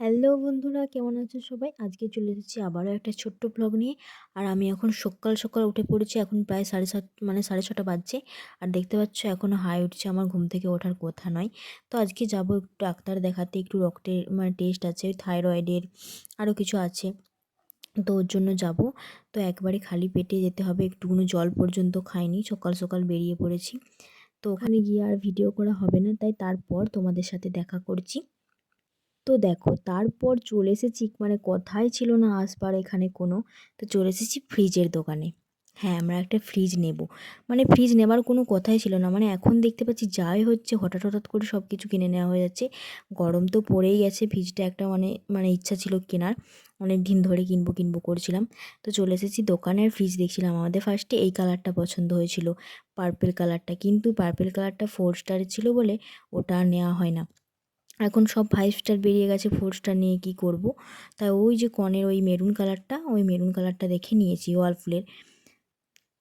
Hello বন্ধুরা, কেমন আছো সবাই? আজকে চলে এসেছি আবারও একটা ছোট্ট ব্লগ নিয়ে। আর আমি এখন সকাল সকাল উঠে পড়েছি, এখন প্রায় সাড়ে সাত মানে সাড়ে ছটা বাজছে। আর দেখতে পাচ্ছ এখনও হাই উঠছে, আমার ঘুম থেকে ওঠার কথা নয়। তো আজকে যাব একটু ডাক্তার দেখাতে, একটু রক্তের মানে টেস্ট আছে থাইরয়েডের আরও কিছু আছে। তো ওর জন্য যাব। তো একবারে খালি পেটে যেতে হবে, একটুকুনো জল পর্যন্ত খাইনি, সকাল সকাল বেরিয়ে পড়েছি। তো ওখানে গিয়ে আর ভিডিও করা হবে না, তাই তারপর তোমাদের সাথে দেখা করছি। তো দেখো, তারপর চলে এসেছি মানে কথাই ছিল না আসবার এখানে কোনো। তো চলে এসেছি ফ্রিজের দোকানে। হ্যাঁ আমরা একটা ফ্রিজ নেব। মানে ফ্রিজ নেবার কোনো কথাই ছিল না। মানে এখন দেখতে পাচ্ছি, যাই হচ্ছে, হঠাৎ হঠাৎ করে সব কিছু কিনে নেওয়া হয়ে যাচ্ছে। গরম তো পড়েই গেছে ফ্রিজটা একটা মানে মানে ইচ্ছা ছিল কেনার। অনেক দিন ধরে কিনবো কিনবো করছিলাম। তো চলে এসেছি দোকানের ফ্রিজ দেখছিলাম। আমাদের ফার্স্টে এই কালারটা পছন্দ হয়েছিল পার্পেল কালারটা কিন্তু পার্পেল কালারটা ফোর স্টারের ছিল বলে ওটা নেওয়া হয় না। এখন সব ফাইভ স্টার বেরিয়ে গেছে ফোর স্টার নিয়ে কী করব? তাই ওই যে কনের ওই মেরুন কালারটা ওই মেরুন কালারটা দেখে নিয়েছি ওয়ালফুলের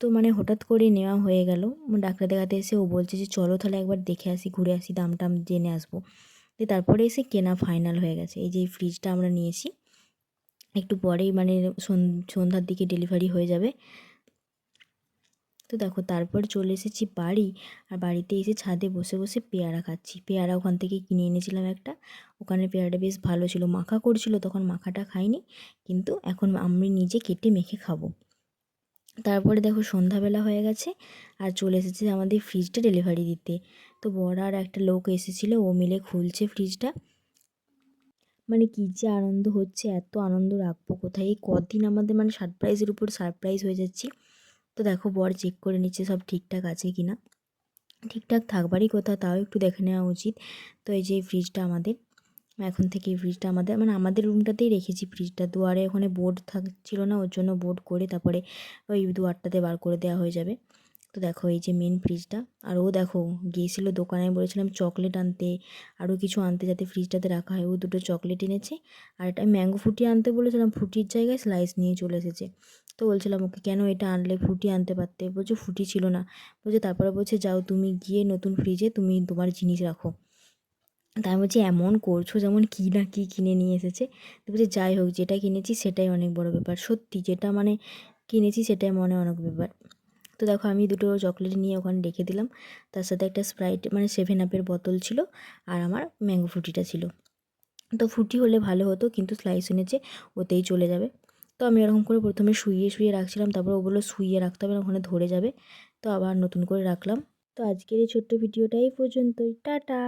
তো মানে হঠাৎ করে নেওয়া হয়ে গেল। ডাক্তার দেখাতে এসে ও বলছে যে, চলো তাহলে একবার দেখে আসি, ঘুরে আসি দাম টাম জেনে আসব। তো তারপরে এসে কেনা ফাইনাল হয়ে গেছে। এই যে এই ফ্রিজটা আমরা নিয়েছি, একটু পরেই মানে সন্ধ্যার দিকে ডেলিভারি হয়ে যাবে। তো দেখো তারপর চলে এসেছি বাড়ি। আর বাড়িতে এসে ছাদে বসে বসে পেয়ারা খাচ্ছি। পেয়ারা ওখান থেকে কিনে এনেছিলাম একটা। ওখানে পেয়ারাটা বেশ ভালো ছিল। মাখা করছিল, তখন মাখাটা খাইনি। কিন্তু এখন আমি নিজে কেটে মেখে খাব। তারপরে দেখো সন্ধ্যাবেলা হয়ে গেছে। আর চলে এসেছে আমাদের ফ্রিজটা ডেলিভারি দিতে। তো বড় আর একটা লোক এসেছিল, ও মিলে খুলছে ফ্রিজটা। মানে কী যে আনন্দ হচ্ছে, এত আনন্দ রাখব কোথায়? এই কদিন আমাদের মানে সারপ্রাইজের উপর সারপ্রাইজ হয়ে যাচ্ছি। তো দেখো বর চেক করে নিচ্ছে সব ঠিকঠাক আছে কি না ঠিকঠাক থাকবারই কথা তাও একটু দেখে নেওয়া উচিত। তো এই যে ফ্রিজটা আমাদের, এখন থেকে ফ্রিজটা আমাদের মানে আমাদের রুমটাতেই রেখেছি ফ্রিজটা দুয়ারে ওখানে বোর্ড থাকছিল না, ওর জন্য বোর্ড করে তারপরে ওই দুয়ারটাতে বার করে দেওয়া হয়ে যাবে। তো দেখো এই যে মেন ফ্রিজটা আর ও দেখো গিয়েছিল দোকানে বলেছিলাম চকলেট আনতে, আরও কিছু আনতে যাতে ফ্রিজটাতে রাখা হয়। ও দুটো চকলেট এনেছে, আর একটা ম্যাঙ্গো ফুটি আনতে বলেছিলাম, ফুটির জায়গায় স্লাইস নিয়ে চলে এসেছে। তো বলছিলাম, ওকে কেন এটা আনলে? ফুটি আনতে পারতে? বলছে, ফুটি ছিল না। বলছে, তারপরে বলছে, যাও তুমি গিয়ে নতুন ফ্রিজে তুমি তোমার জিনিস রাখো। তাই বলছি, এমন করছ যেমন কী না কী কিনে নিয়ে এসেছে? তো বলছে, যাই হোক, যেটা কিনেছি সেটাই অনেক বড় ব্যাপার। সত্যি যেটা মানে কিনেছি সেটাই মনে অনেক ব্যাপার। তো দেখো, আমি দুটো চকলেট নিয়ে ওখানে রেখে দিলাম। তার সাথে একটা স্প্রাইট মানে সেভেন আপের বোতল ছিল আর আমার ম্যাঙ্গো ফ্রুটিটা ছিল। তো ফুটি হলে ভালো হতো, কিন্তু স্লাইস এনেছে, ওতেই চলে যাবে। আমি এরকম করে প্রথমে শুইয়ে শুয়ে রাখছিলাম, তারপর ওগুলো শুইয়ে রাখতে হবে, ওখানে ধরে যাবে। তো আবার নতুন করে রাখলাম। তো আজকের এই ছোট্ট ভিডিওটাই পর্যন্তই। টাটা!